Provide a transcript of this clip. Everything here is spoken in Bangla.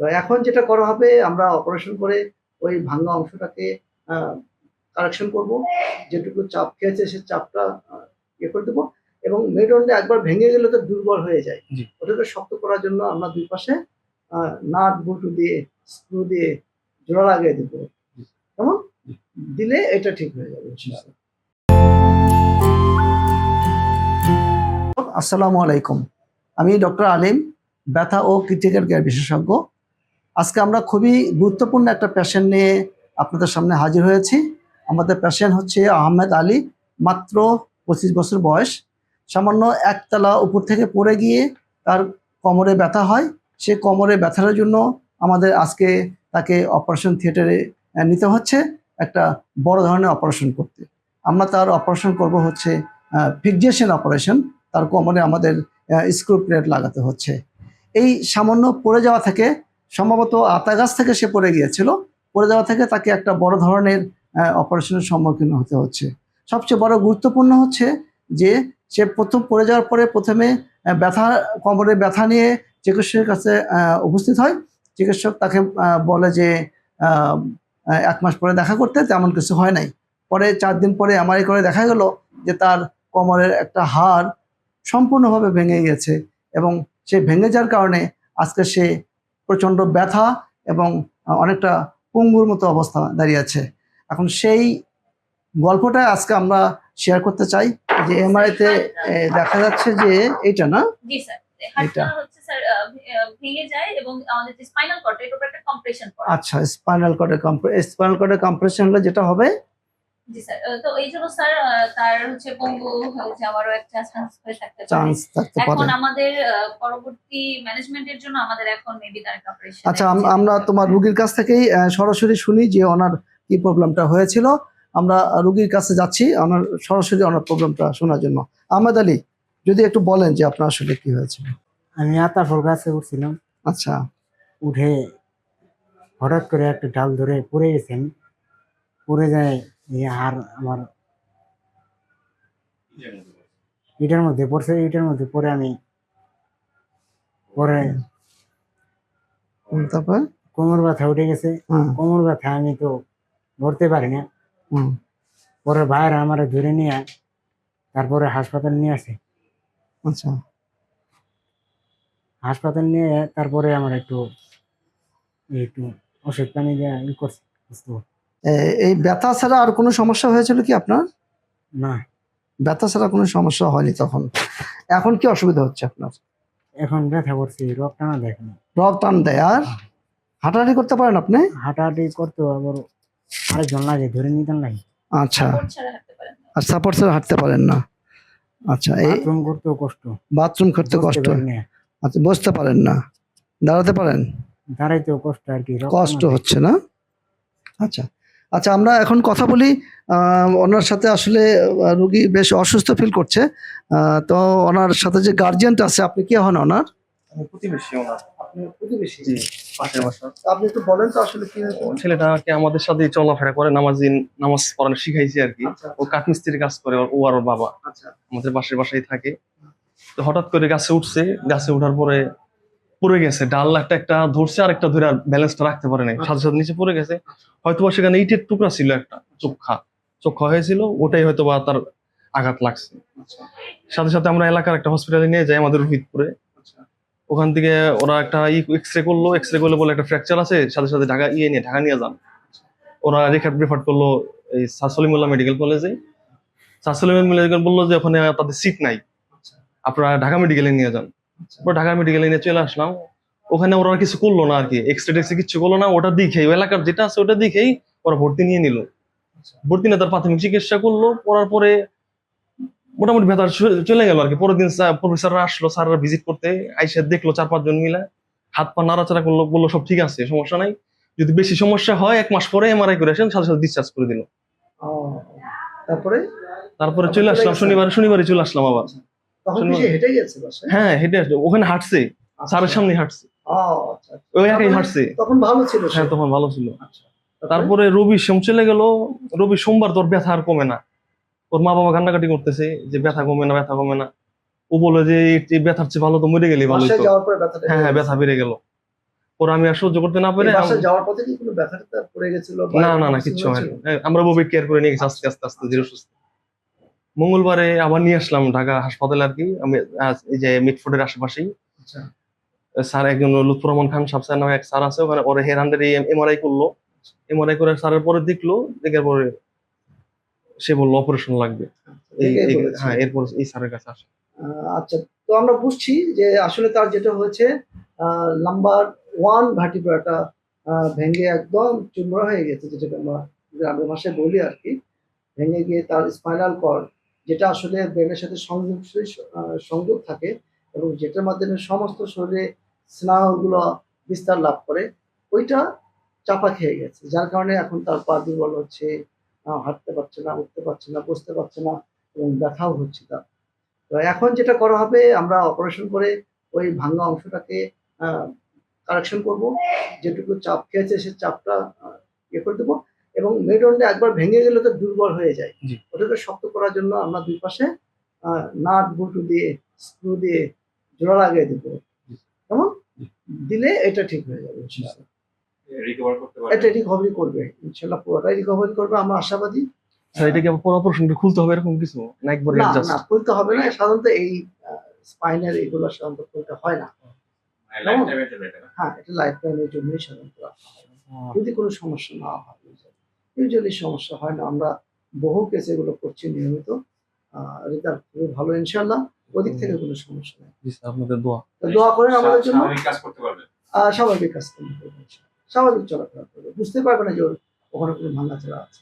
তো এখন যেটা করা হবে আমরা অপারেশন করে ওই ভাঙা অংশটাকে কারেকশন করব। যেটুকু চাপ খেয়েছে সে চাপটা ইয়ে করে দেবো এবং মেরুদণ্ডে একবার ভেঙে গেলে তো দুর্বল হয়ে যায়। ওটাকে শক্ত করার জন্য আমরা দুই পাশে নাট বল্টু দিয়ে স্ক্রু দিয়ে জোড়া লাগিয়ে দেবো। কেমন? দিলে এটা ঠিক হয়ে যাবে। আসসালামু আলাইকুম। আমি ডক্টর আলিম ব্যথা ও ক্রিটিক্যাল কেয়ার বিশেষজ্ঞ। আজকে আমরা খুবই গুরুত্বপূর্ণ একটা পেশেন্ট নিয়ে আপনাদের সামনে হাজির হয়েছি। আমাদের পেশেন্ট হচ্ছে আহমেদ আলী, মাত্র পঁচিশ বছর বয়স। সামান্য একতলা উপর থেকে পড়ে গিয়ে তার কোমরে ব্যথা হয়। সে কোমরে ব্যথার জন্য আমাদের আজকে তাকে অপারেশন থিয়েটারে নিতে হচ্ছে। একটা বড় ধরনের অপারেশন করতে। আমরা তার অপারেশন করব হচ্ছে ফিক্সেশন অপারেশন তার কোমরে আমাদের স্ক্রু প্লেট লাগাতে হচ্ছে। এই সামান্য পড়ে যাওয়া থেকে সম্ভবত আতা গাছ থেকে সে পড়ে গিয়েছিল। পড়ে যাওয়া থেকে তাকে একটা বড় ধরনের অপারেশনের সম্মুখীন হতে হচ্ছে। সবচেয়ে বড় গুরুত্বপূর্ণ হচ্ছে যে, সে প্রথম পড়ে যাওয়ার পরে প্রথমে ব্যথা, কোমরে ব্যথা নিয়ে চিকিৎসকের কাছে উপস্থিত হয়। চিকিৎসক তাকে বলে যে এক মাস পরে দেখা করতে, তেমন কিছু হয় নাই। পরে চার দিন পরে এমআরআই করে দেখা গেল যে, তার কোমরের একটা হাড় সম্পূর্ণভাবে ভেঙে গেছে এবং সে ভেঙে যাওয়ার কারণে আজকে সে প্রচণ্ড ব্যথা এবং অনেকটা পঙ্গুর মতো অবস্থা দাঁড়িয়ে আছে। এখন সেই গল্পটা আজকে আমরা শেয়ার করতে চাই যে এমআরআইতে দেখা যাচ্ছে যে এইটা না? এটা। হাতটা হচ্ছে স্যার আহ, ভে- আহ, ভেঙে যায় এবং আমাদের স্পাইনাল কর্ড এটার উপর একটা কম্প্রেশন আচ্ছা স্পাইনাল কর্ডের স্পাইনাল কর্ডের কম্প্রেশন হলে যেটা হবে? জি স্যার। তো এই জন্য স্যার তার হচ্ছে পঙ্গু যাওয়ারও একটা চান্স হয়ে থাকতে পারে। এখন আমাদের পরবর্তী ম্যানেজমেন্টের জন্য আমাদের এখন মেবি তার অপারেশন আচ্ছা আমরা তোমার রুগীর কাছ থেকেই সরাসরি শুনি যে ওনার কি প্রবলেমটা হয়েছিল। আমরা রুগীর কাছে যাচ্ছি ওনার সরাসরি ওনার প্রবলেমটা শোনার জন্য। আহমেদ আলী যদি একটু বলেন যে আপনার আসলে কি হয়েছিল। আমি আতা ফল গাছে উঠছিলাম। আচ্ছা। উঠে হঠাৎ করে একটা ডাল ধরে পড়ে গেছেন। পড়ে যায় আর আমার ইটার মধ্যে পড়ছে। ইটার মধ্যে পরে আমি পরে তারপর? কোমর ব্যথা উঠে গেছে। কোমর ব্যথা আমি তো ধরতে পারি না। পরে বাইরে আমার ধরে নিয়ে তারপরে হাসপাতাল নিয়ে আসে। আচ্ছা। হাসপাতাল নিয়ে তারপরে আমার একটু একটু ওষুধ পানি দিয়ে ই করছে বুঝতে পারছ? এ- এই ব্যথা ছাড়া আর কোনো সমস্যা হয়েছিল কি আপনার? না। ব্যথা ছাড়া কোনো সমস্যা হয়নি তখন। এখন কি অসুবিধা হচ্ছে আপনার? এখন ব্যথা করছি রোগ টানা দেখে না। রক টান দেয় আর? হাঁটাহাঁটি করতে পারেন আপনি? হাঁটাহাঁটি করতে আবার আরেকজন লাগে ধরে নিতেন লাগে। আচ্ছা। আর সাপোর্ট ছাড়া হাঁটতে পারেন না। আচ্ছা এই বাথরুম করতেও কষ্ট। বাথরুম করতে কষ্ট। আচ্ছা বসতে পারেন না। দাঁড়াতে পারেন? দাঁড়াইতেও কষ্ট আর কি কষ্ট হচ্ছে না? আচ্ছা। আচ্ছা আমরা এখন কথা বলি আহ, ওনার সাথে আসলে রুগী বেশ অসুস্থ ফিল করছে। আহ, তো ওনার সাথে যে গার্জিয়ানটা আছে আপনি কি হন ওনার? প্রতিবেশী ওনার। আপনি একটু বলেন তো আসলে কি ছেলেটাকে আমাদের সাথে চলাফেরা করে নামাজি নামাজ পড়ানো শিখাইছি আর কি। আচ্ছা ও কাঠমিস্ত্রির কাজ করে ওর- ও আর ওর বাবা। আচ্ছা। আমাদের বাসায় থাকে। তো হঠাৎ করে গাছে উঠছে গাছে ওঠার পরে পড়ে গেছে ডাল একটা একটা ধরছে আর একটা ধরে আর ব্যালেন্সটা রাখতে পারে নাই। সাথে সাথে নিচে পড়ে গেছে। হয়তো বা সেখানে ইটের টুকরা ছিল একটা চোখা। চোখা হয়েছিল ওটাই হয়তো বা তার আঘাত লাগছে। আচ্ছা। সাথে সাথে আমরা এলাকার একটা হসপিটালে নিয়ে যাই আমাদের রোহিতপুরে। আচ্ছা। ওখান থেকে ওরা একটা এক্স রে করল এক্স রে করলে বলে একটা ফ্র্যাকচার আছে সাথে সাথে ঢাকা ইয়ে নিয়ে ঢাকা নিয়ে যান। ওরা রেখা প্রেফার করল এই সাসলিমুল্লাহ মেডিকেল কলেজে সাসলিম মেডিকেল বলল যে ওখানে তাদের সিট নাই। আচ্ছা। আপনারা ঢাকা মেডিকেলে নিয়ে যান। আচ্ছা ঢাকা মেডিকেলে নিয়ে চলে আসলাম। ওখানে ওরা কিছু করল না আর কি এক্সরে টেক্সরে কিছু করল না। ওটা দেখেই এলাকার যেটা আছে ওটা দেখেই ওরা ভর্তি নিয়ে নিল। ভর্তি নিয়ে তার প্রাথমিক চিকিৎসা করল। করার পরে মোটামুটি ভেতর চলে গেল আর কি পরের দিন প্রফেসররা আসলো স্যাররা ভিজিট করতে। আইসা দেখল চার পাঁচজন মিলে। হাত পা নাড়াচাড়া করল বলল সব ঠিক আছে সমস্যা নাই। যদি বেশি সমস্যা হয় এক মাস পরে এমআরআই করে আসেন সাথে সাথে ডিসচার্জ করে দিল। তারপরে? তারপরে চলে আসলাম শনিবার শনিবারে চলে আসলাম আবার। তখন কি সে হেঁটে গেছে বাসায়? হ্যাঁ হেঁটে ওখানে হাঁটছে। স্যারের সামনে হাঁটছে। ও, আচ্ছা ওই একাই তারপরে- হাঁটছে। তখন ভালো ছিল হ্যাঁ তখন ভালো ছিল। আচ্ছা। তারপরে? রবি সোম চলে গেল। রবি সোমবার তোর ব্যথা আর কমে না। ওর মা বাবা কান্নাকাটি করতেছে যে ব্যথা কমে না ব্যথা কমে না। ও বলে যে এই ব্যথার চেয়ে ভালো তো মরে গেলে ভালো ব্যথাটা হ্যাঁ হ্যাঁ ব্যথা বেড়ে গেল। পরে আমি আর সহ্য করতে না পেরে যাওয়ার পথে কি কোনো ব্যথা ট্যাথা পড়ে গেছিল না না না কিচ্ছু হয়নি। হ্যাঁ, আমরা ববি কেয়ার করে নিয়ে গেছি আস্তে আস্তে আস্তে ধীরে সুস্থ। মঙ্গলবারে আবার নিয়ে আসলাম ঢাকা হাসপাতালে আর কি। আমি এই যে মিটফোর্ডের আশেপাশেই। আচ্ছা। স্যার একজন লুৎফর রহমান খান সাহেব স্যার নামে এক স্যার আছে ওখানে ওরে হেয়ার হান্ডের এমআরআই করল। এমআরআই করে স্যারের পরে দেখল দেখার পরে সে বলল অপারেশন লাগবে। হ্যাঁ এরপর এই স্যারের কাছে আসে। আচ্ছা তো আমরা বুঝছি যে আসলে তার যেটা হয়েছে নাম্বার ওয়ান ভার্টিব্রাটা ভেঙে একদম চুমড়া হয়ে গেছে যেটাকে আমরা গ্রামের ভাষায় বলি আর কি। ভেঙে গিয়ে তার স্পাইনাল কর্ড যেটা আসলে ব্রেনের সাথে সংযোগ সংযোগ থাকে এবং যেটার মাধ্যমে সমস্ত শরীরে স্নায়ুগুলো বিস্তার লাভ করে, ওইটা চাপা খেয়ে গেছে। যার কারণে এখন তার পা দুর্বল হচ্ছে হাঁটতে পারছে না, উঠতে পারছে না, বসতে পারছে না এবং ব্যথাও হচ্ছে তার। তো এখন যেটা করা হবে, আমরা অপারেশন করে ওই ভাঙা অংশটাকে কারেকশন করব। যেটুকু চাপ খেয়েছে সে চাপটা ইয়ে করে দেবো। এবং মেরুদণ্ডে একবার ভেঙে গেলে তো দুর্বল হয়ে যায়। ওটাকে শক্ত করার জন্য আমরা দুই পাশে নাট বল্টু দিয়ে স্ক্রু দিয়ে জোড়া লাগিয়ে দেবো। কেমন দিলে এটা ঠিক হয়ে যাবে ইনশাআল্লাহ। রিকভার করতে এটা রিকভারি করবে ইনশাল্লাহ পুরোটাই রিকভারি করবে আমরা আশাবাদী। স্যার এটা কি আবার পর অপারেশন খুলতে হবে এরকম কিছু? না একবার না না খুলতে হবে না সাধারণত এই স্পাইনের এগুলো সাধারণত খুলতে হয় না? হ্যাঁ এটা লাইফ টাইমের জন্যই সাধারণত হয়। যদি কোনো সমস্যা না হয় ইউজুয়ালি সমস্যা হয় না আমরা বহু কেস এগুলো করছি নিয়মিত রেজাল্ট খুবই ভালো ইনশাল্লাহ ওদিক থেকে কোনো সমস্যা নেই। আপনাদের দোয়া। দোয়া করেন আমাদের জন্য। স্বাভাবিক কাজ করতে পারবে আহ, স্বাভাবিক কাজ করবে স্বাভাবিক চলাফেরা করবে বুঝতে পারবে না যে ওর ওখানে কোনো ভাঙাচোরা আছে।